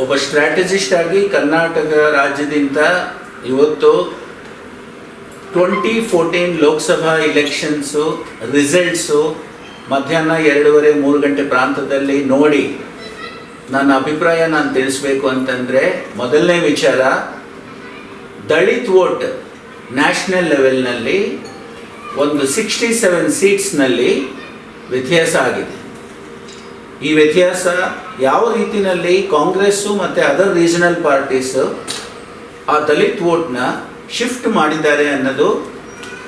ಒಬ್ಬ ಸ್ಟ್ರಾಟಜಿಸ್ಟ್ ಆಗಿ ಕರ್ನಾಟಕ ರಾಜ್ಯದಿಂದ ಇವತ್ತು twenty fourteen Lok Sabha elections results ಮಧ್ಯಾಹ್ನ ಎರಡೂವರೆ ಮೂರು ಗಂಟೆ ಪ್ರಾಂತದಲ್ಲಿ ನೋಡಿ ನನ್ನ ಅಭಿಪ್ರಾಯ ನಾನು ತಿಳಿಸ್ಬೇಕು ಅಂತಂದರೆ ಮೊದಲನೇ ವಿಚಾರ ದಲಿತ್ ವೋಟ್ ನ್ಯಾಷನಲ್ ಲೆವೆಲ್ನಲ್ಲಿ ಒಂದು ಸಿಕ್ಸ್ಟಿ ಸೆವೆನ್ ಸೀಟ್ಸ್ನಲ್ಲಿ ವ್ಯತ್ಯಾಸ ಆಗಿದೆ. ಈ ವ್ಯತ್ಯಾಸ ಯಾವ ರೀತಿಯಲ್ಲಿ ಕಾಂಗ್ರೆಸ್ಸು ಮತ್ತು ಅದರ್ ರೀಜನಲ್ ಪಾರ್ಟೀಸು ಆ ದಲಿತ್ ವೋಟ್ನ ಶಿಫ್ಟ್ ಮಾಡಿದ್ದಾರೆ ಅನ್ನೋದು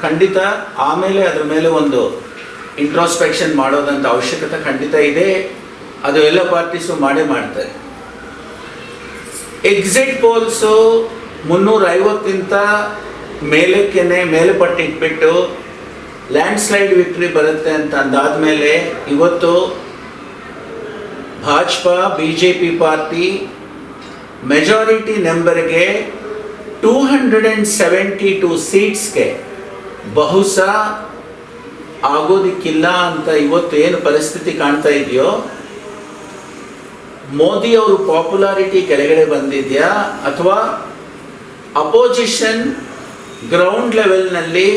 ಖಂಡಿತ ಆಮೇಲೆ ಅದರ ಮೇಲೆ ಒಂದು ಇಂಟ್ರಾಸ್ಪೆಕ್ಷನ್ ಮಾಡೋದಂತ ಅವಶ್ಯಕತೆ ಖಂಡಿತ ಇದೆ. ಅದು ಎಲ್ಲ ಪಾರ್ಟೀಸು ಮಾಡೇ ಮಾಡ್ತಾರೆ. ಎಕ್ಸಿಟ್ ಪೋಲ್ಸು ಮುನ್ನೂರ ಐವತ್ತಿಂತ ಮೇಲಕ್ಕೇನೆ ಮೇಲೆ ಪಟ್ಟಿಟ್ಬಿಟ್ಟು ಲ್ಯಾಂಡ್ ಸ್ಲೈಡ್ ವಿಕ್ಟ್ರಿ ಬರುತ್ತೆ ಅಂತ ಅಂದಾದ್ಮೇಲೆ ಇವತ್ತು Bhajapa B J P party majority ನಂಬರ್ಗೆ two hundred and seventy two ಸೀಟ್ಸ್ಗೆ ಬಹುಶಃ ಆಗೋದಿಕ್ಕಿಲ್ಲ ಅಂತ ಇವತ್ತು ಏನು ಪರಿಸ್ಥಿತಿ ಕಾಣ್ತಾ ಇದೆಯೋ, ಮೋದಿ ಅವರು ಪಾಪ್ಯುಲಾರಿಟಿ ಕೆಳಗಡೆ ಬಂದಿದೆಯಾ ಅಥವಾ ಅಪೋಸಿಷನ್ ಗ್ರೌಂಡ್ ಲೆವೆಲ್ನಲ್ಲಿ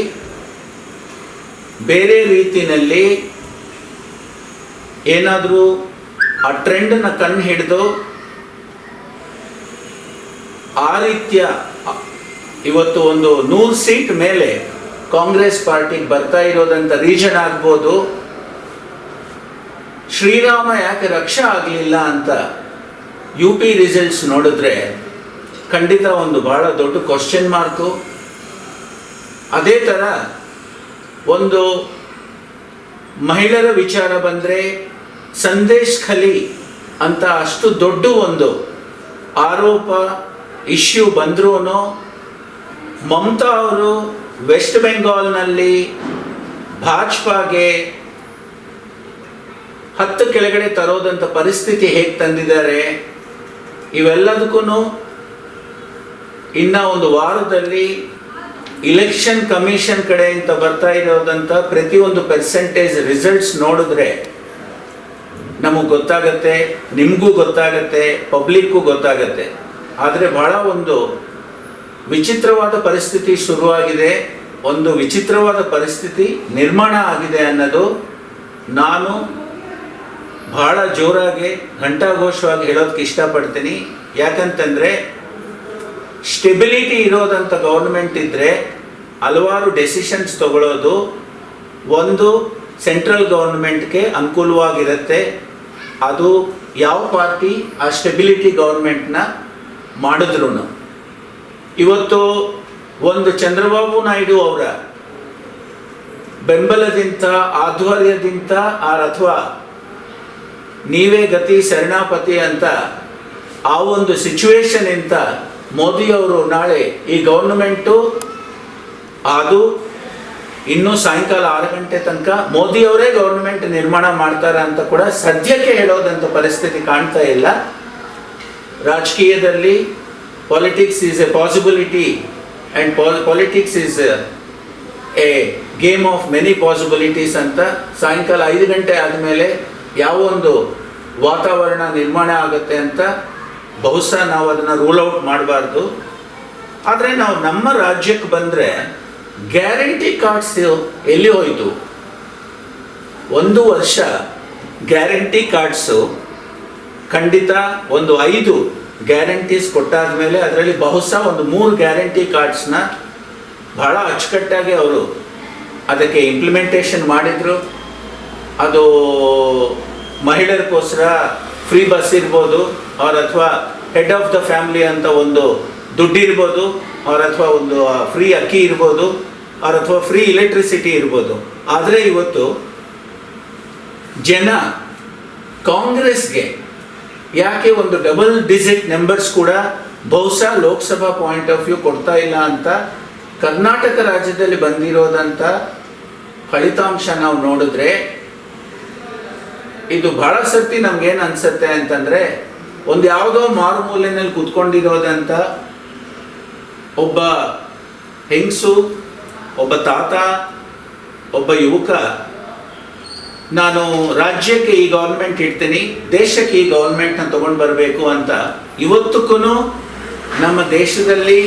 ಬೇರೆ ರೀತಿಯಲ್ಲಿ ಏನಾದರೂ ಆ ಟ್ರೆಂಡನ್ನು ಕಣ್ಣು ಹಿಡಿದು ಆ ರೀತಿಯ ಇವತ್ತು ಒಂದು ನೂರು ಸೀಟ್ ಮೇಲೆ ಕಾಂಗ್ರೆಸ್ ಪಾರ್ಟಿಗೆ ಬರ್ತಾ ಇರೋದಂತ ರೀಜನ್ ಆಗ್ಬೋದು. ಶ್ರೀರಾಮ ಯಾಕೆ ರಕ್ಷಾ ಆಗಲಿಲ್ಲ ಅಂತ ಯು ಪಿ ರಿಸಲ್ಟ್ಸ್ ನೋಡಿದ್ರೆ ಖಂಡಿತ ಒಂದು ಬಹಳ ದೊಡ್ಡ ಕ್ವಶನ್ ಮಾರ್ಕು ಅದೇ ಥರ ಒಂದು ಮಹಿಳೆಯರ ವಿಚಾರ ಬಂದರೆ ಸಂದೇಶ್ ಖಲಿ ಅಂತ ಅಷ್ಟು ದೊಡ್ಡ ಒಂದು ಆರೋಪ ಇಶ್ಯೂ ಬಂದ್ರೂ ಮಮತಾ ಅವರು ವೆಸ್ಟ್ ಬೆಂಗಾಲ್ನಲ್ಲಿ ಭಾಜಪಾಗೆ ಹತ್ತು ಕೆಳಗಡೆ ತರೋದಂಥ ಪರಿಸ್ಥಿತಿ ಹೇಗೆ ತಂದಿದ್ದಾರೆ ಇವೆಲ್ಲದಕ್ಕೂ ಇನ್ನ ಒಂದು ವಾರದಲ್ಲಿ ಇಲೆಕ್ಷನ್ ಕಮಿಷನ್ ಕಡೆಯಿಂದ ಬರ್ತಾ ಇರೋದಂಥ ಪ್ರತಿಯೊಂದು ಪರ್ಸೆಂಟೇಜ್ ರಿಸಲ್ಟ್ಸ್ ನೋಡಿದ್ರೆ ನಮಗೆ ಗೊತ್ತಾಗತ್ತೆ, ನಿಮಗೂ ಗೊತ್ತಾಗತ್ತೆ, ಪಬ್ಲಿಕ್ಗೂ ಗೊತ್ತಾಗತ್ತೆ. ಆದರೆ ಬಹಳ ಒಂದು ವಿಚಿತ್ರವಾದ ಪರಿಸ್ಥಿತಿ ಶುರುವಾಗಿದೆ. ಒಂದು ವಿಚಿತ್ರವಾದ ಪರಿಸ್ಥಿತಿ ನಿರ್ಮಾಣ ಆಗಿದೆ ಅನ್ನೋದು ನಾನು ಬಹಳ ಜೋರಾಗಿ, ಘಂಟಾಘೋಷವಾಗಿ ಹೇಳೋದಕ್ಕೆ ಇಷ್ಟಪಡ್ತೀನಿ. ಯಾಕಂತಂದರೆ, ಸ್ಟೆಬಿಲಿಟಿ ಇರೋದಂಥ ಗೌರ್ಮೆಂಟ್ ಇದ್ದರೆ ಹಲವಾರು ಡೆಸಿಷನ್ಸ್ ತಗೊಳ್ಳೋದು ಒಂದು ಸೆಂಟ್ರಲ್ ಗೌರ್ಮೆಂಟ್ಗೆ ಅನುಕೂಲವಾಗಿರುತ್ತೆ. ಅದು ಯಾವ ಪಾರ್ಟಿ ಆ ಸ್ಟೆಬಿಲಿಟಿ ಗೌರ್ಮೆಂಟ್ನ ಮಾಡಿದ್ರು ಇವತ್ತು ಒಂದು ಚಂದ್ರಬಾಬು ನಾಯ್ಡು ಅವರ ಬೆಂಬಲದಿಂದ, ಆಧ್ವರ್ಯದಿಂದ ಆರ್ ಅಥವಾ ನೀವೇ ಗತಿ ಶರಣಾಪತಿ ಅಂತ ಆ ಒಂದು ಸಿಚುವೇಶನ್ ಮೋದಿಯವರು ನಾಳೆ ಈ ಗೌರ್ಮೆಂಟು ಅದು ಇನ್ನೂ ಸಾಯಂಕಾಲ ಆರು ಗಂಟೆ ತನಕ ಮೋದಿ ಅವರೇ ಗೌರ್ಮೆಂಟ್ ನಿರ್ಮಾಣ ಮಾಡ್ತಾರ ಅಂತ ಕೂಡ ಸದ್ಯಕ್ಕೆ ಹೇಳೋದಂಥ ಪರಿಸ್ಥಿತಿ ಕಾಣ್ತಾ ಇಲ್ಲ. ರಾಜಕೀಯದಲ್ಲಿ politics is a possibility and politics is a game of many possibilities ಅಂತ ಸಾಯಂಕಾಲ ಐದು ಗಂಟೆ ಆದಮೇಲೆ ಯಾವ ಒಂದು ವಾತಾವರಣ ನಿರ್ಮಾಣ ಆಗುತ್ತೆ ಅಂತ ಬಹುಶಃ ನಾವು ಅದನ್ನು ರೂಲ್ ಔಟ್ ಮಾಡಬಾರ್ದು. ಆದರೆ ನಾವು ನಮ್ಮ ರಾಜ್ಯಕ್ಕೆ ಬಂದರೆ ಗ್ಯಾರಂಟಿ ಕಾರ್ಡ್ಸ್ ಎಲ್ಲಿ ಹೋಯಿತು? ಒಂದು ವರ್ಷ ಗ್ಯಾರಂಟಿ ಕಾರ್ಡ್ಸು ಖಂಡಿತ ಒಂದು ಐದು ಗ್ಯಾರಂಟೀಸ್ ಕೊಟ್ಟಾದ ಮೇಲೆ ಅದರಲ್ಲಿ ಬಹುಶಃ ಒಂದು ಮೂರು ಗ್ಯಾರಂಟಿ ಕಾರ್ಡ್ಸ್ನ ಬಹಳ ಅಚ್ಚುಕಟ್ಟಾಗಿ ಅವರು ಅದಕ್ಕೆ ಇಂಪ್ಲಿಮೆಂಟೇಷನ್ ಮಾಡಿದರು. ಅದು ಮಹಿಳೆಯರಿಗೋಸ್ಕರ ಫ್ರೀ ಬಸ್ ಇರ್ಬೋದು, ಅವ್ರ ಅಥವಾ ಹೆಡ್ ಆಫ್ ದ ಫ್ಯಾಮಿಲಿ ಅಂತ ಒಂದು ದುಡ್ಡಿರ್ಬೋದು ಅವ್ರ ಅಥವಾ ಒಂದು ಫ್ರೀ ಅಕ್ಕಿ ಇರ್ಬೋದು. ಅವ್ರ ಅಥವಾ ಫ್ರೀ ಇಲೆಕ್ಟ್ರಿಸಿಟಿ ಇರ್ಬೋದು. ಆದರೆ ಇವತ್ತು ಜನ ಕಾಂಗ್ರೆಸ್ಗೆ ಯಾಕೆ ಒಂದು ಡಬಲ್ ಡಿಜಿಟ್ ನಂಬರ್ಸ್ ಕೂಡ ಬಹುಶಃ ಲೋಕಸಭಾ ಪಾಯಿಂಟ್ ಆಫ್ ವ್ಯೂ ಕೊಡ್ತಾ ಇಲ್ಲ ಅಂತ ಕರ್ನಾಟಕ ರಾಜ್ಯದಲ್ಲಿ ಬಂದಿರೋದಂಥ ಫಲಿತಾಂಶ ನಾವು ನೋಡಿದ್ರೆ ಇದು ಬಹಳ ಸರ್ತಿ ನಮ್ಗೇನು ಅನ್ಸುತ್ತೆ ಅಂತಂದ್ರೆ ಒಂದು ಯಾವುದೋ ಮಾರುಮೂಲೆಯಲ್ಲಿ ಕುತ್ಕೊಂಡಿರೋದಂತ ಒಬ್ಬ ಹೆಂಗಸು ಒಬ್ಬ ತಾತ, ಒಬ್ಬ ಯುವಕ. ನಾನು ರಾಜ್ಯಕ್ಕೆ ಈ ಗೌರ್ಮೆಂಟ್ ಇಡ್ತೀನಿ, ದೇಶಕ್ಕೆ ಈ ಗೌರ್ಮೆಂಟ್ನ ತಗೊಂಡು ಬರಬೇಕು ಅಂತ. ಇವತ್ತಕ್ಕೂ ನಮ್ಮ ದೇಶದಲ್ಲಿ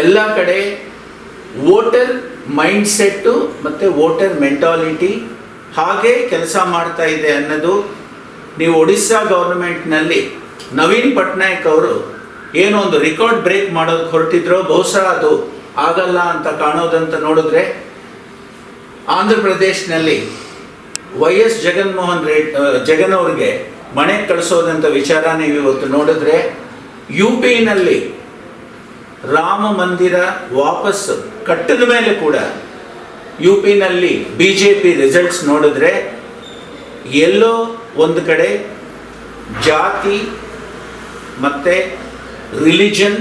ಎಲ್ಲ ಕಡೆ ವೋಟರ್ ಮೈಂಡ್ ಸೆಟ್ಟು ಮತ್ತು ವೋಟರ್ ಮೆಂಟಾಲಿಟಿ ಹಾಗೆ ಕೆಲಸ ಮಾಡ್ತಾ ಇದೆ ಅನ್ನೋದು ನೀವು ಒಡಿಸ್ಸಾ ಗೌರ್ಮೆಂಟ್ನಲ್ಲಿ ನವೀನ್ ಪಟ್ನಾಯಕ್ ಅವರು ಏನೋ ಒಂದು ರೆಕಾರ್ಡ್ ಬ್ರೇಕ್ ಮಾಡೋದಕ್ಕೆ ಹೊರಟಿದ್ರೋ ಬಹುಶಃ ಅದು ಆಗಲ್ಲ ಅಂತ ಕಾಣೋದಂತ ನೋಡಿದ್ರೆ ಆಂಧ್ರ ಪ್ರದೇಶನಲ್ಲಿ ವೈ ಎಸ್ ಜಗನ್ಮೋಹನ್ ರೆಡ್ ಜಗನ್ ಅವ್ರಿಗೆ ಮನೆಗೆ ಕಳಿಸೋದಂಥ ವಿಚಾರ ನೀವು ಇವತ್ತು ನೋಡಿದ್ರೆ ಯು ಪಿನಲ್ಲಿ ರಾಮ ಮಂದಿರ ವಾಪಸ್ ಕಟ್ಟಿದ ಮೇಲೆ ಕೂಡ ಯು ಪಿನಲ್ಲಿ ಬಿ ಜೆ ಪಿ ರಿಸಲ್ಟ್ಸ್ ನೋಡಿದ್ರೆ ಎಲ್ಲೋ ಒಂದು ಕಡೆ ಜಾತಿ ಮತ್ತು ರಿಲಿಜನ್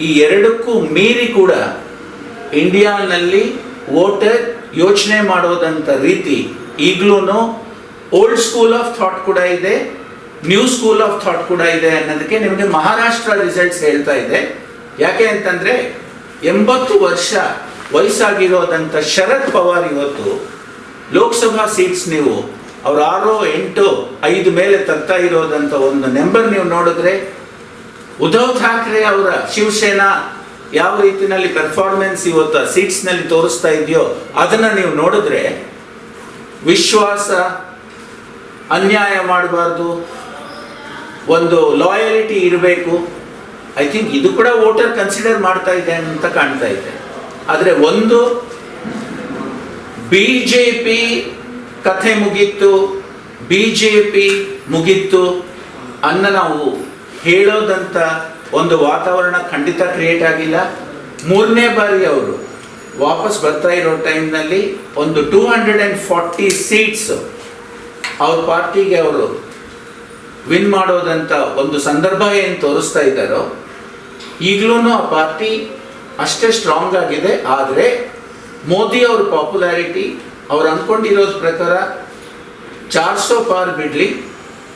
ಈ ಎರಡಕ್ಕೂ ಮೀರಿ ಕೂಡ ಇಂಡಿಯಾನಲ್ಲಿ ವೋಟರ್ ಯೋಚನೆ ಮಾಡೋದಂಥ ರೀತಿ ಈಗಲೂ ಓಲ್ಡ್ ಸ್ಕೂಲ್ ಆಫ್ ಥಾಟ್ ಕೂಡ ಇದೆ, ನ್ಯೂ ಸ್ಕೂಲ್ ಆಫ್ ಥಾಟ್ ಕೂಡ ಇದೆ ಅನ್ನೋದಕ್ಕೆ ನಿಮಗೆ ಮಹಾರಾಷ್ಟ್ರ ರಿಸಲ್ಟ್ಸ್ ಹೇಳ್ತಾ ಇದೆ. ಯಾಕೆ ಅಂತಂದರೆ ಎಂಬತ್ತು ವರ್ಷ ವಯಸ್ಸಾಗಿರೋದಂಥ ಶರದ್ ಪವಾರ್ ಇವತ್ತು ಲೋಕಸಭಾ ಸೀಟ್ಸ್ ನೀವು ಅವ್ರು ಆರು ಎಂಟು ಐದು ಮೇಲೆ ತರ್ತಾ ಇರೋದಂಥ ಒಂದು ನಂಬರ್ ನೀವು ನೋಡಿದ್ರೆ ಉದ್ಧವ್ ಠಾಕ್ರೆ ಅವರ ಶಿವಸೇನಾ ಯಾವ ರೀತಿಯಲ್ಲಿ ಪರ್ಫಾರ್ಮೆನ್ಸ್ ಇವತ್ತು ಸೀಟ್ಸ್ನಲ್ಲಿ ತೋರಿಸ್ತಾ ಇದೆಯೋ ಅದನ್ನು ನೀವು ನೋಡಿದ್ರೆ ವಿಶ್ವಾಸ, ಅನ್ಯಾಯ ಮಾಡಬಾರ್ದು, ಒಂದು ಲಾಯಲಿಟಿ ಇರಬೇಕು. ಐ ಥಿಂಕ್ ಇದು ಕೂಡ ವೋಟರ್ ಕನ್ಸಿಡರ್ ಮಾಡ್ತಾ ಇದೆ ಅಂತ ಕಾಣ್ತಾ ಇದೆ. ಆದರೆ ಒಂದು ಬಿ ಜೆ ಪಿ ಕಥೆ ಮುಗೀತು ಬಿ ಜೆ ಪಿ ಮುಗೀತು ಅನ್ನ ನಾವು ಹೇಳೋದಂತ ಒಂದು ವಾತಾವರಣ ಖಂಡಿತ ಕ್ರಿಯೇಟ್ ಆಗಿಲ್ಲ. ಮೂರನೇ ಬಾರಿ ಅವರು ವಾಪಸ್ ಬರ್ತಾ ಇರೋ ಟೈಮ್ನಲ್ಲಿ ಒಂದು two hundred and forty seats ಅವ್ರ ಪಾರ್ಟಿಗೆ ಅವರು ವಿನ್ ಮಾಡೋದಂತ ಒಂದು ಸಂದರ್ಭ ಏನು ತೋರಿಸ್ತಾ ಇದ್ದಾರೋ ಈಗಲೂ ಆ ಪಾರ್ಟಿ ಅಷ್ಟೇ ಸ್ಟ್ರಾಂಗ್ ಆಗಿದೆ. ಆದರೆ ಮೋದಿ ಅವ್ರ ಪಾಪ್ಯುಲಾರಿಟಿ ಅವ್ರು ಅಂದ್ಕೊಂಡಿರೋದ್ರ ಪ್ರಕಾರ ಚಾರ್ ಸೋ ಪಾರ್ ಬಿಡಲಿ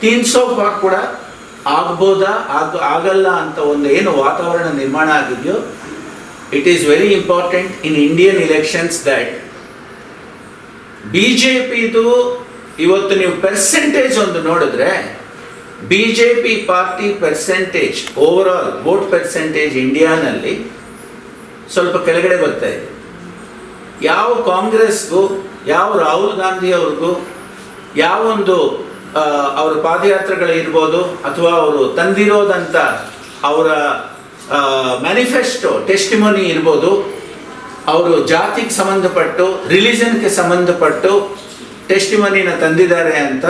ತೀನ್ ಸೋ ಪಾರ್ ಕೂಡ ಆಗ್ಬೋದಾ? ಆಗ ಆಗಲ್ಲ ಅಂತ ಒಂದು ಏನು ವಾತಾವರಣ ನಿರ್ಮಾಣ ಆಗಿದೆಯೋ? It is very important in Indian elections that B J ಪಿದು ಇವತ್ತು ನೀವು ಪರ್ಸೆಂಟೇಜ್ ಒಂದು ನೋಡಿದ್ರೆ B J P party percentage over all vote percentage ಇಂಡಿಯಾನಲ್ಲಿ ಸ್ವಲ್ಪ ಕೆಳಗಡೆ ಬರ್ತಾ ಇದೆ. ಯಾವ ಕಾಂಗ್ರೆಸ್ಗೂ, ಯಾವ ರಾಹುಲ್ ಗಾಂಧಿ ಅವ್ರಿಗೂ ಯಾವೊಂದು ಅವರ ಪಾದಯಾತ್ರೆಗಳಿರ್ಬೋದು ಅಥವಾ ಅವರು ತಂದಿರೋದಂಥ ಅವರ ಮ್ಯಾನಿಫೆಸ್ಟೋ ಟೆಸ್ಟಿಮೋನಿ ಇರ್ಬೋದು. ಅವರು ಜಾತಿಗೆ ಸಂಬಂಧಪಟ್ಟು ರಿಲಿಜನ್ಗೆ ಸಂಬಂಧಪಟ್ಟು ಟೆಸ್ಟಿಮನಿನ ತಂದಿದ್ದಾರೆ ಅಂತ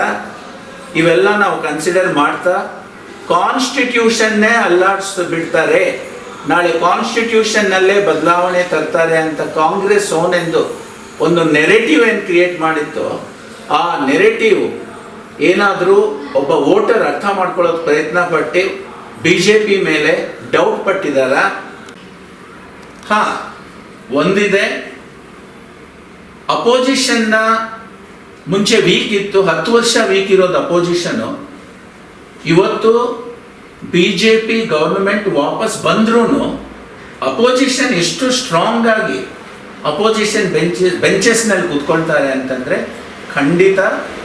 ಇವೆಲ್ಲ ನಾವು ಕನ್ಸಿಡರ್ ಮಾಡ್ತಾ ಕಾನ್ಸ್ಟಿಟ್ಯೂಷನ್ನೇ ಅಲ್ಲಾಡ್ಸ್ ಬಿಡ್ತಾರೆ. ನಾಳೆ ಕಾನ್ಸ್ಟಿಟ್ಯೂಷನ್ನಲ್ಲೇ ಬದಲಾವಣೆ ತರ್ತಾರೆ ಅಂತ ಕಾಂಗ್ರೆಸ್ ಓನೆಂದು ಒಂದು ನೆರೆಟಿವ್ ಏನು ಕ್ರಿಯೇಟ್ ಮಾಡಿತ್ತು, ಆ ನೆರೆಟಿವ್ ಏನಾದರೂ ಒಬ್ಬ ವೋಟರ್ ಅರ್ಥ ಮಾಡ್ಕೊಳ್ಳೋಕೆ ಪ್ರಯತ್ನ ಪಟ್ಟು ಬಿ ಜೆ ಪಿ ಮೇಲೆ ಡೌಟ್ ಪಟ್ಟಿದಾರ ಹಾ, ಒಂದಿದೆ. ಅಪೋಸಿಷನ್ನ ಮುಂಚೆ ವೀಕ್ ಇತ್ತು, ಹತ್ತು ವರ್ಷ ವೀಕ್ ಇರೋದು ಅಪೋಸಿಷನು ಇವತ್ತು ಬಿ ಜೆ ಪಿ ಗೌರ್ಮೆಂಟ್ ವಾಪಸ್ ಬಂದ್ರೂ ಅಪೋಸಿಷನ್ ಎಷ್ಟು ಸ್ಟ್ರಾಂಗ್ ಆಗಿ ಅಪೋಸಿಷನ್ ಬೆಂಚ್ ಬೆಂಚಸ್ನಲ್ಲಿ ಕೂತ್ಕೊಳ್ತಾರೆ ಅಂತಂದರೆ ಖಂಡಿತ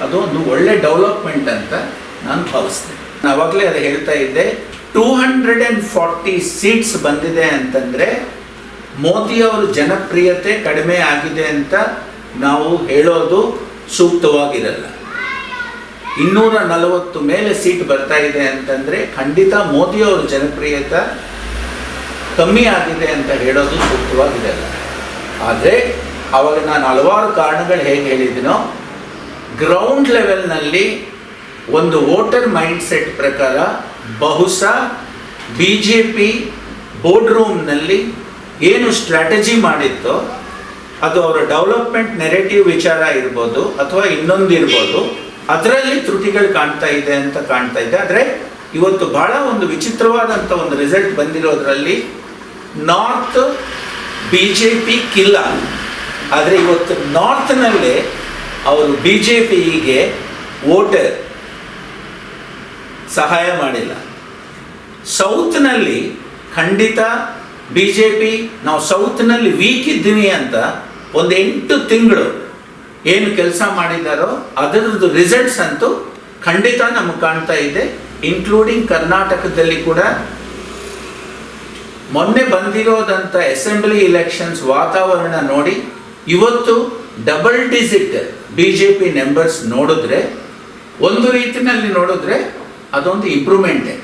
ಅದು ಒಂದು ಒಳ್ಳೆ ಡೆವಲಪ್ಮೆಂಟ್ ಅಂತ ನಾನು ಭಾವಿಸ್ತೇನೆ. ನಾನು ಅವಾಗಲೇ ಅದು ಹೇಳ್ತಾ ಇದ್ದೆ two hundred and forty seats ಬಂದಿದೆ ಅಂತಂದರೆ ಮೋದಿಯವರ ಜನಪ್ರಿಯತೆ ಕಡಿಮೆ ಆಗಿದೆ ಅಂತ ನಾವು ಹೇಳೋದು ಸೂಕ್ತವಾಗಿರಲ್ಲ. ಇನ್ನೂರ ನಲವತ್ತು ಮೇಲೆ ಸೀಟ್ ಬರ್ತಾ ಇದೆ ಅಂತಂದರೆ ಖಂಡಿತ ಮೋದಿಯವರ ಜನಪ್ರಿಯತೆ ಕಮ್ಮಿ ಆಗಿದೆ ಅಂತ ಹೇಳೋದು ಸೂಕ್ತವಾಗಿರಲ್ಲ. ಆದರೆ ಅವಾಗ ನಾನು ಹಲವಾರು ಕಾರಣಗಳು ಹೇಗೆ ಹೇಳಿದ್ದೀನೋ ಗ್ರೌಂಡ್ ಲೆವೆಲ್ನಲ್ಲಿ ಒಂದು ವೋಟರ್ ಮೈಂಡ್ ಸೆಟ್ ಪ್ರಕಾರ ಬಹುಶಃ ಬಿ ಜೆ ಪಿ ಬೋರ್ಡ್ ರೂಮ್ನಲ್ಲಿ ಏನು ಸ್ಟ್ರಾಟಜಿ ಮಾಡಿತ್ತೋ ಅದು ಅವರ ಡೆವಲಪ್ಮೆಂಟ್ ನೆರೆಟಿವ್ ವಿಚಾರ ಇರ್ಬೋದು ಅಥವಾ ಇನ್ನೊಂದು ಇರ್ಬೋದು, ಅದರಲ್ಲಿ ತ್ರುಟಿಗಳು ಕಾಣ್ತಾ ಇದೆ ಅಂತ ಕಾಣ್ತಾ ಇದೆ. ಆದರೆ ಇವತ್ತು ಬಹಳ ಒಂದು ವಿಚಿತ್ರವಾದಂಥ ಒಂದು ರಿಸಲ್ಟ್ ಬಂದಿರೋದ್ರಲ್ಲಿ ನಾರ್ತ್ ಬಿ ಜೆ ಪಿ ಕಿಲ್ಲ. ಆದರೆ ಇವತ್ತು ನಾರ್ತ್ನಲ್ಲೇ ಅವರು ಬಿ ಜೆ ಪಿಗೆ ವೋಟರ್ ಸಹಾಯ ಮಾಡಿಲ್ಲ. ಸೌತ್ನಲ್ಲಿ ಖಂಡಿತ ಬಿ ಜೆ ಪಿ ನಾವು ಸೌತ್ನಲ್ಲಿ ವೀಕ್ ಇದ್ದೀವಿ ಅಂತ ಒಂದು ಎಂಟು ತಿಂಗಳು ಏನು ಕೆಲಸ ಮಾಡಿದ್ದಾರೋ ಅದರದ್ದು ರಿಸಲ್ಟ್ಸ್ ಅಂತೂ ಖಂಡಿತ ನಮಗೆ ಕಾಣ್ತಾ ಇದೆ ಇನ್ಕ್ಲೂಡಿಂಗ್ ಕರ್ನಾಟಕದಲ್ಲಿ ಕೂಡ. ಮೊನ್ನೆ ಬಂದಿರೋದಂಥ ಅಸೆಂಬ್ಲಿ ಇಲೆಕ್ಷನ್ಸ್ ವಾತಾವರಣ ನೋಡಿ, ಇವತ್ತು double digit B J P numbers ನೋಡಿದ್ರೆ, ಒಂದು ರೀತಿಯಲ್ಲಿ ನೋಡಿದ್ರೆ ಅದೊಂದು ಇಂಪ್ರೂವ್ಮೆಂಟೇ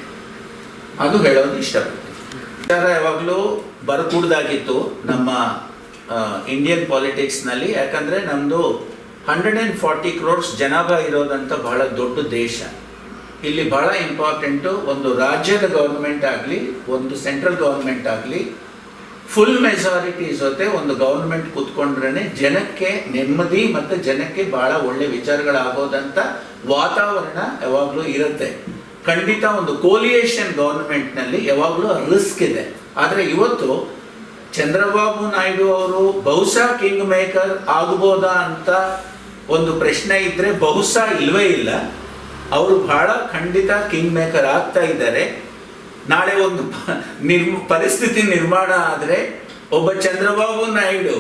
ಅದು ಹೇಳೋದು ಇಷ್ಟಪಡ್ತೀನಿ. ಯಾವಾಗಲೂ ಬರಕೂಡ್ದಾಗಿತ್ತು ನಮ್ಮ ಇಂಡಿಯನ್ ಪಾಲಿಟಿಕ್ಸ್ನಲ್ಲಿ ಯಾಕಂದರೆ ನಮ್ಮದು ಹಂಡ್ರೆಡ್ ಆ್ಯಂಡ್ ಫಾರ್ಟಿ ಕ್ರೋರ್ಸ್ ಜನಾಭಾ ಇರೋದಂಥ ಬಹಳ ದೊಡ್ಡ ದೇಶ. ಇಲ್ಲಿ ಬಹಳ ಇಂಪಾರ್ಟೆಂಟು ಒಂದು ರಾಜ್ಯದ ಗೌರ್ಮೆಂಟ್ ಆಗಲಿ, ಒಂದು ಸೆಂಟ್ರಲ್ ಗೌರ್ಮೆಂಟ್ ಆಗಲಿ ಫುಲ್ ಮೆಜಾರಿಟಿ ಜೊತೆ ಒಂದು ಗೌರ್ಮೆಂಟ್ ಕೂತ್ಕೊಂಡ್ರೆ ಜನಕ್ಕೆ ನೆಮ್ಮದಿ ಮತ್ತು ಜನಕ್ಕೆ ಬಹಳ ಒಳ್ಳೆ ವಿಚಾರಗಳಾಗೋದಂಥ ವಾತಾವರಣ ಯಾವಾಗಲೂ ಇರುತ್ತೆ. ಖಂಡಿತ ಒಂದು ಕೋಲಿಯೇಷನ್ ಗೌರ್ಮೆಂಟ್ನಲ್ಲಿ ಯಾವಾಗಲೂ ರಿಸ್ಕ್ ಇದೆ. ಆದರೆ ಇವತ್ತು ಚಂದ್ರಬಾಬು ನಾಯ್ಡು ಅವರು ಬಹುಶಃ ಕಿಂಗ್ ಮೇಕರ್ ಆಗ್ಬೋದಾ ಅಂತ ಒಂದು ಪ್ರಶ್ನೆ ಇದ್ರೆ ಬಹುಶಃ ಇಲ್ವೇ ಇಲ್ಲ. ಅವರು ಬಹಳ ಖಂಡಿತ ಕಿಂಗ್ ಮೇಕರ್ ಆಗ್ತಾ ಇದ್ದಾರೆ. ನಾಳೆ ಒಂದು ನಿರ್ಮ, ಪರಿಸ್ಥಿತಿ ನಿರ್ಮಾಣ ಆದರೆ ಒಬ್ಬ ಚಂದ್ರಬಾಬು ನಾಯ್ಡು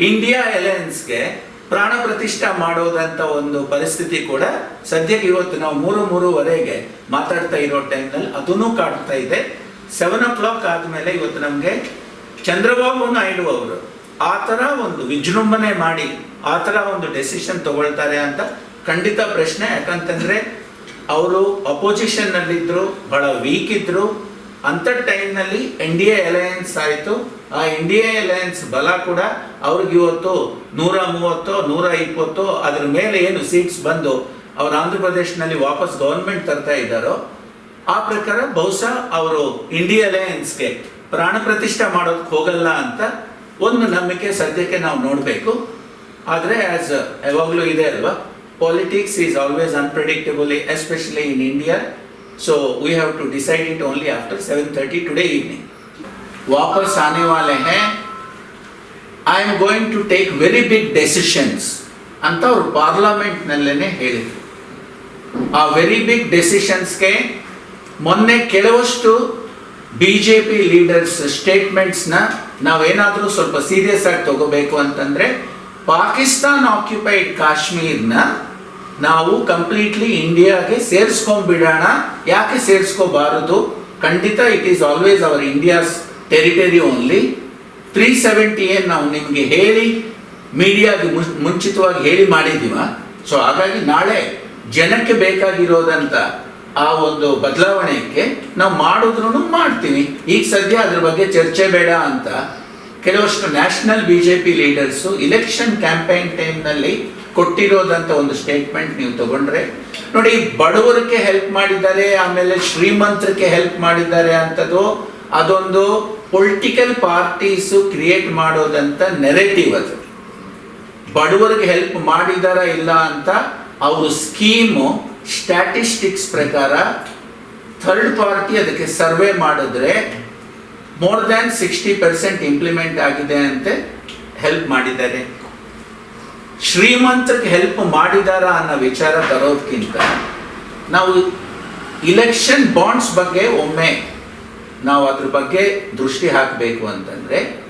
ಇಂಡಿಯಾ ಅಲಯನ್ಸ್ಗೆ ಪ್ರಾಣ ಪ್ರತಿಷ್ಠಾ ಮಾಡೋದಂತ ಒಂದು ಪರಿಸ್ಥಿತಿ ಕೂಡ ಸದ್ಯಕ್ಕೆ ಇವತ್ತು ನಾವು ಮೂರು ಮೂರುವರೆಗೆ ಮಾತಾಡ್ತಾ ಇರೋ ಟೈಮ್ನಲ್ಲಿ ಅದನ್ನೂ ಕಾಡ್ತಾ ಇದೆ. ಸೆವೆನ್ ಓ ಕ್ಲಾಕ್ ಆದಮೇಲೆ ಇವತ್ತು ನಮಗೆ ಚಂದ್ರಬಾಬು ನಾಯ್ಡು ಅವರು ಆ ಥರ ಒಂದು ವಿಜೃಂಭಣೆ ಮಾಡಿ ಆ ಥರ ಒಂದು ಡೆಸಿಷನ್ ತಗೊಳ್ತಾರೆ ಅಂತ ಖಂಡಿತ ಪ್ರಶ್ನೆ. ಯಾಕಂತಂದ್ರೆ ಅವರು ಅಪೋಸಿಷನ್ನಲ್ಲಿದ್ದರು ಬಹಳ ವೀಕ್ ಇದ್ದರು ಅಂಥ ಟೈಮ್ನಲ್ಲಿ ಎನ್ ಡಿ ಎ ಅಲಯನ್ಸ್ ಆಯಿತು. ಆ ಎನ್ ಡಿ ಎ ಅಲಯನ್ಸ್ ಬಲ ಕೂಡ ಅವ್ರಿಗೆ ಇವತ್ತು ನೂರ ಮೂವತ್ತು, ನೂರ ಇಪ್ಪತ್ತು, ಅದ್ರ ಮೇಲೆ ಏನು ಸೀಟ್ಸ್ ಬಂದು ಅವ್ರು ಆಂಧ್ರ ಪ್ರದೇಶನಲ್ಲಿ ವಾಪಸ್ ಗೌರ್ಮೆಂಟ್ ತರ್ತಾ ಇದ್ದಾರೋ, ಆ ಪ್ರಕಾರ ಬಹುಶಃ ಅವರು ಇಂಡಿಯಾ ಅಲಯನ್ಸ್ಗೆ ಪ್ರಾಣ ಪ್ರತಿಷ್ಠೆ ಮಾಡೋದಕ್ಕೆ ಹೋಗಲ್ಲ ಅಂತ ಒಂದು ನಂಬಿಕೆ ಸದ್ಯಕ್ಕೆ ನಾವು ನೋಡಬೇಕು. ಆದರೆ ಆಸ್ ಯಾವಾಗಲೂ ಇದೆ ಅಲ್ವಾ? Is always unpredictable especially in India so we have to decide it only after seven thirty today evening ವಾಪಸ್ ಆನೆ ವಾಲೆ ಹೇ I am going to take very big decisions ಅಂತ ಅವರು ಪಾರ್ಲಿಮೆಂಟ್ನಲ್ಲೇ ಹೇಳಿದರು ಆ ವೆರಿ ಬಿಗ್ ಡೆಸಿಷನ್ಸ್ಗೆ ಮೊನ್ನೆ ಕೆಲವಷ್ಟು ಬಿ ಜೆ ಪಿ ಲೀಡರ್ಸ್ ಸ್ಟೇಟ್ಮೆಂಟ್ಸ್ನ ನಾವೇನಾದರೂ ಸ್ವಲ್ಪ ಸೀರಿಯಸ್ ಆಗಿ ತಗೋಬೇಕು ಅಂತಂದರೆ ಪಾಕಿಸ್ತಾನ್ ಆಕ್ಯುಪೈಡ್ ಕಾಶ್ಮೀರ್ನ ನಾವು ಕಂಪ್ಲೀಟ್ಲಿ ಇಂಡಿಯಾಗೆ ಸೇರಿಸ್ಕೊಂಡ್ಬಿಡೋಣ. ಯಾಕೆ ಸೇರಿಸ್ಕೋಬಾರದು? ಖಂಡಿತ it is always our India's territory only three seventy ಏನು ನಾವು ನಿಮಗೆ ಹೇಳಿ ಮೀಡಿಯಾಗೆ ಮುಂಚಿತವಾಗಿ ಹೇಳಿ ಮಾಡಿದ್ದೀವ ಸೊ ಹಾಗಾಗಿ ನಾಳೆ ಜನಕ್ಕೆ ಬೇಕಾಗಿರೋದಂತ ಆ ಒಂದು ಬದಲಾವಣೆಗೆ ನಾವು ಮಾಡಿದ್ರು ಮಾಡ್ತೀವಿ. ಈಗ ಸದ್ಯ ಅದ್ರ ಬಗ್ಗೆ ಚರ್ಚೆ ಬೇಡ ಅಂತ ಕೆಲವಷ್ಟು national B J P leaders election campaign ಟೈಮ್ನಲ್ಲಿ ಕೊಟ್ಟಿರೋದಂತ ಒಂದು ಸ್ಟೇಟ್ಮೆಂಟ್ ನೀವು ತಗೊಂಡ್ರೆ, ನೋಡಿ, ಬಡವರಿಗೆ ಹೆಲ್ಪ್ ಮಾಡಿದ್ದಾರೆ, ಆಮೇಲೆ ಶ್ರೀಮಂತರಿಗೆ ಹೆಲ್ಪ್ ಮಾಡಿದ್ದಾರೆ ಅಂತದ್ದು ಅದೊಂದು ಪೊಲಿಟಿಕಲ್ ಪಾರ್ಟೀಸು ಕ್ರಿಯೇಟ್ ಮಾಡೋದಂತ ನೆರೆಟಿವ್ ಅದು. ಬಡವರಿಗೆ ಹೆಲ್ಪ್ ಮಾಡಿದಾರ ಇಲ್ಲ ಅಂತ ಅವರು ಸ್ಕೀಮು ಸ್ಟ್ಯಾಟಿಸ್ಟಿಕ್ಸ್ ಪ್ರಕಾರ ಥರ್ಡ್ ಪಾರ್ಟಿ ಅದಕ್ಕೆ ಸರ್ವೆ ಮಾಡಿದ್ರೆ more than sixty percent implement ಆಗಿದೆ ಅಂತ ಹೆಲ್ಪ್ ಮಾಡಿದ್ದಾರೆ. ಶ್ರೀಮಂತರಿಗೆ ಹೆಲ್ಪ್ ಮಾಡಿದಾರ ಅನ್ನೋ ವಿಚಾರ ತರೋದಕ್ಕಿಂತ ನಾವು ಇಲೆಕ್ಷನ್ ಬಾಂಡ್ಸ್ ಬಗ್ಗೆ ಒಮ್ಮೆ ನಾವು ಅದ್ರ ಬಗ್ಗೆ ದೃಷ್ಟಿ ಹಾಕಬೇಕು ಅಂತಂದ್ರೆ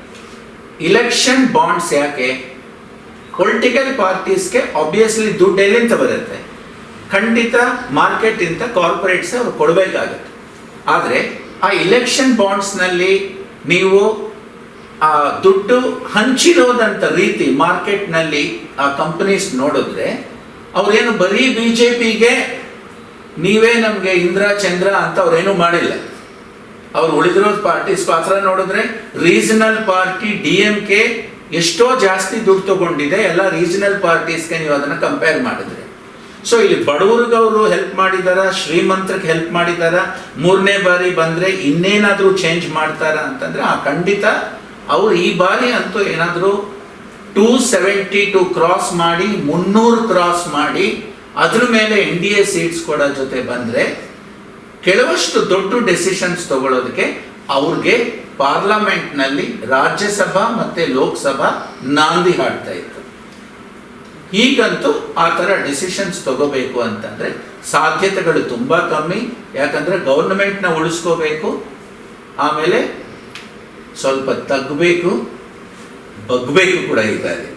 ಇಲೆಕ್ಷನ್ ಬಾಂಡ್ಸ್ ಯಾಕೆ? ಪೊಲಿಟಿಕಲ್ ಪಾರ್ಟೀಸ್ಗೆ ಆಬ್ವಿಯಸ್ಲಿ ದುಡ್ಡು ಎಲ್ಲಿಂದ ಬರುತ್ತೆ? ಖಂಡಿತ ಮಾರ್ಕೆಟ್ ಇಂದ ಕಾರ್ಪೊರೇಟ್ಸ್ ಅವ್ರು ಕೊಡಬೇಕಾಗತ್ತೆ. ಆದರೆ ಆ ಇಲೆಕ್ಷನ್ ಬಾಂಡ್ಸ್ನಲ್ಲಿ ನೀವು ಆ ದುಡ್ಡು ಹಂಚಿರೋದಂಥ ರೀತಿ ಮಾರ್ಕೆಟ್ನಲ್ಲಿ ಆ ಕಂಪನೀಸ್ ನೋಡಿದ್ರೆ, ಅವ್ರೇನು ಬರೀ ಬಿ ಜೆ ಪಿಗೆ ನೀವೇ ನಮಗೆ ಇಂದ್ರ, ಚಂದ್ರ ಅಂತ ಅವ್ರೇನು ಮಾಡಿಲ್ಲ. ಅವ್ರು ಉಳಿದಿರೋ ಪಾರ್ಟೀಸ್ ಪಾತ್ರ ನೋಡಿದ್ರೆ regional party D M K ಎಷ್ಟೋ ಜಾಸ್ತಿ ದುಡ್ಡು ತಗೊಂಡಿದೆ, ಎಲ್ಲ ರೀಜನಲ್ ಪಾರ್ಟೀಸ್ಗೆ ನೀವು ಅದನ್ನು ಕಂಪೇರ್ ಮಾಡಿದ್ರೆ. ಸೊ ಇಲ್ಲಿ ಬಡವರಿಗೆ ಹೆಲ್ಪ್ ಮಾಡಿದಾರ, ಶ್ರೀಮಂತರಿಗೆ ಹೆಲ್ಪ್ ಮಾಡಿದಾರ, ಮೂರನೇ ಬಾರಿ ಬಂದ್ರೆ ಇನ್ನೇನಾದರೂ ಚೇಂಜ್ ಮಾಡ್ತಾರ ಅಂತಂದ್ರೆ, ಆ ಖಂಡಿತ ಅವ್ರು ಈ ಬಾರಿ ಅಂತೂ ಏನಾದರೂ ಟೂ ಸೆವೆಂಟಿ ಟು ಕ್ರಾಸ್ ಮಾಡಿ, ಮುನ್ನೂರು ಕ್ರಾಸ್ ಮಾಡಿ, ಅದ್ರ ಮೇಲೆ ಎನ್ ಡಿ ಎ ಸೀಟ್ಸ್ ಕೊಡೋ ಜೊತೆ ಬಂದ್ರೆ ಕೆಲವಷ್ಟು ದೊಡ್ಡ ಡೆಸಿಷನ್ಸ್ ತಗೊಳ್ಳೋದಕ್ಕೆ ಅವ್ರಿಗೆ ಪಾರ್ಲಿಮೆಂಟ್ನಲ್ಲಿ ರಾಜ್ಯಸಭಾ ಮತ್ತೆ ಲೋಕಸಭಾ ನಾಂದಿ ಹಾಡ್ತಾ ಇತ್ತು. ಈಗಂತೂ ಆ ಥರ ಡಿಸಿಷನ್ಸ್ ತಗೋಬೇಕು ಅಂತಂದ್ರೆ ಸಾಧ್ಯತೆಗಳು ತುಂಬಾ ಕಮ್ಮಿ. ಯಾಕಂದ್ರೆ ಗೌರ್ಮೆಂಟ್ನ ಉಳಿಸ್ಕೋಬೇಕು. ಆಮೇಲೆ ಸ್ವಲ್ಪ ತಗ್ಬೇಕು ಬಗ್ಗಬೇಕು ಕೂಡ ಇದ್ದಾರೆ